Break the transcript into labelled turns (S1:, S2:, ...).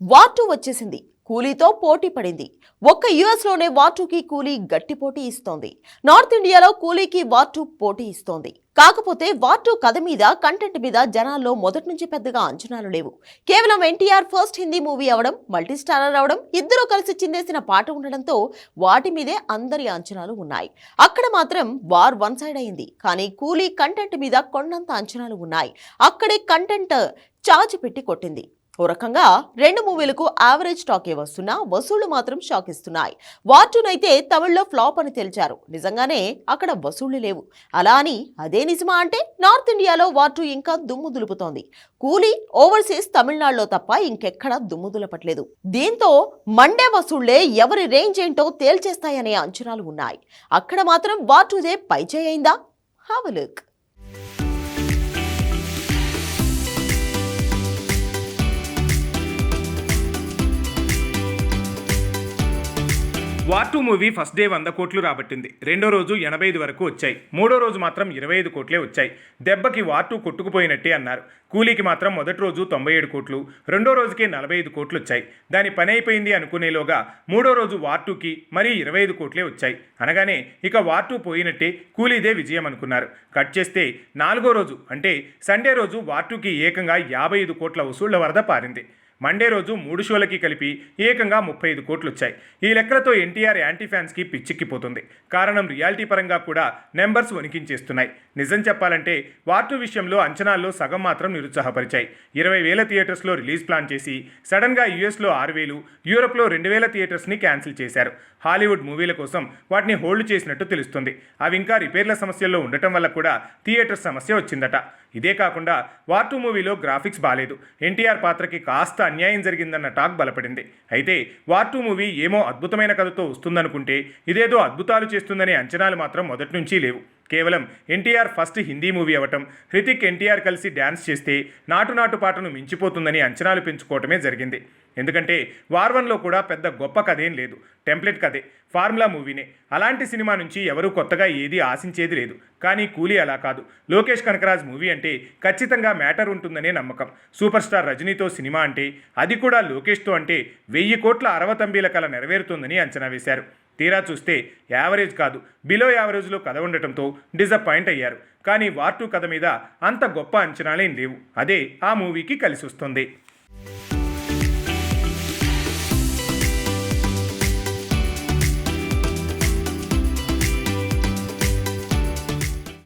S1: War వచ్చేసింది. కూలీతో పోటీ పడింది. ఒక్క యుఎస్లోనే వాటుకి కూలీ గట్టి పోటీ ఇస్తోంది. నార్త్ ఇండియాలో కూలీకి వాటు పోటీ ఇస్తోంది. కాకపోతే వాటు కథ మీద కంటెంట్ మీద జనాల్లో మొదటి నుంచి పెద్దగా అంచనాలు లేవు. కేవలం ఎన్టీఆర్ ఫస్ట్ హిందీ మూవీ అవడం మల్టీస్టారర్ అవడం ఇద్దరూ కలిసి చిందేసిన పాట ఉండడంతో వాటి మీదే అందరి అంచనాలు ఉన్నాయి. అక్కడ మాత్రం వార్ వన్ సైడ్ అయింది. కానీ కూలీ కంటెంట్ మీద కొండంత అంచనాలు ఉన్నాయి. అక్కడే కంటెంట్ చాచి పెట్టి కొట్టింది. ఓ రకంగా రెండు మూవీలకు యావరేజ్ టాకే వస్తున్నా వసూళ్ళు మాత్రం షాక్ ఇస్తున్నాయి అయితే తమిళ్ళో ఫ్లాప్ అని తేల్చారు. నిజంగానే అక్కడ వసూళ్ళు లేవు. అలా అని అదే నిజమా అంటే నార్త్ ఇండియాలో వార్టు ఇంకా దుమ్ము దులుపుతోంది. కూలీ ఓవర్సీస్ తమిళనాడులో తప్ప ఇంకెక్కడా దుమ్ము దులపట్లేదు. దీంతో మండే వసూళ్ళే ఎవరి రేంజ్ ఏంటో తేల్చేస్తాయనే అంచనాలు ఉన్నాయి. అక్కడ మాత్రం వార్టూదే పైచేయి అయిందా? Have look
S2: war two movie first day వంద కోట్లు రాబట్టింది. రెండో రోజు ఎనభై ఐదు వరకు వచ్చాయి. మూడో రోజు మాత్రం ఇరవై ఐదు కోట్లే వచ్చాయి. దెబ్బకి వార్ టూ కొట్టుకుపోయినట్టే అన్నారు. కూలీకి మాత్రం మొదటి రోజు తొంభై ఏడు కోట్లు రెండో రోజుకి నలభై ఐదు కోట్లు వచ్చాయి. దాని పని అయిపోయింది అనుకునేలోగా మూడో రోజు వార్ టూకి మరీ ఇరవై ఐదు కోట్లే వచ్చాయి. అనగానే ఇక వార్ టూ పోయినట్టే కూలీదే విజయం అనుకున్నారు. కట్ చేస్తే నాలుగో రోజు అంటే సండే రోజు వార్ టూకి ఏకంగా యాభై ఐదు కోట్ల వసూళ్ళ వరద పారింది. మండే రోజు మూడు షోలకి కలిపి ఏకంగా ముప్పై ఐదు కోట్లు వచ్చాయి ఈ లెక్కలతో ఎన్టీఆర్ యాంటీ ఫ్యాన్స్కి పిచ్చెక్కిపోతుంది. కారణం రియాలిటీ పరంగా కూడా నెంబర్స్ వణికించేస్తున్నాయి. నిజం చెప్పాలంటే వార్టు విషయంలో అంచనాల్లో సగం మాత్రం నిరుత్సాహపరిచాయి. ఇరవై వేల థియేటర్స్లో రిలీజ్ ప్లాన్ చేసి సడన్గా యూఎస్లో ఆరు వేలు యూరోప్లో రెండు వేల థియేటర్స్ని క్యాన్సిల్ చేశారు. హాలీవుడ్ మూవీల కోసం వాటిని హోల్డ్ చేసినట్టు తెలుస్తుంది. అవి ఇంకా రిపేర్ల సమస్యల్లో ఉండటం వల్ల కూడా థియేటర్ సమస్య వచ్చిందట. ఇదే కాకుండా వార్ టూ మూవీలో గ్రాఫిక్స్ బాలేదు. ఎన్టీఆర్ పాత్రకి కాస్త అన్యాయం జరిగిందన్న టాక్ బలపడింది. అయితే వార్ టూ మూవీ ఏమో అద్భుతమైన కథతో వస్తుందనుకుంటే ఇదేదో అద్భుతాలు చేస్తుందనే అంచనాలు మాత్రం మొదటి నుంచి లేవు. కేవలం ఎన్టీఆర్ ఫస్ట్ హిందీ మూవీ అవ్వటం హృతిక్ ఎన్టీఆర్ కలిసి డ్యాన్స్ చేస్తే నాటు నాటు పాటను మించిపోతుందని అంచనాలు పెంచుకోవటమే జరిగింది. ఎందుకంటే వార్ వన్లో కూడా పెద్ద గొప్ప కథేం లేదు. టెంప్లెట్ కథే ఫార్ములా మూవీనే. అలాంటి సినిమా నుంచి ఎవరూ కొత్తగా ఏది ఆశించేది లేదు. కానీ కూలీ అలా కాదు. లోకేష్ కనకరాజ్ మూవీ అంటే ఖచ్చితంగా మ్యాటర్ ఉంటుందనే నమ్మకం. సూపర్ స్టార్ రజనీతో సినిమా అంటే అది కూడా లోకేష్తో అంటే వెయ్యి కోట్ల అరవతంబీల కళ నెరవేరుతుందని అంచనా వేశారు. తీరా చూస్తే యావరేజ్ కాదు బిలో యావరేజ్లో కథ ఉండటంతో డిసప్పాయింట్ అయ్యారు. కానీ వార్ టూ కథ మీద అంత గొప్ప అంచనాలేం లేవు. అదే ఆ మూవీకి కలిసి వస్తుంది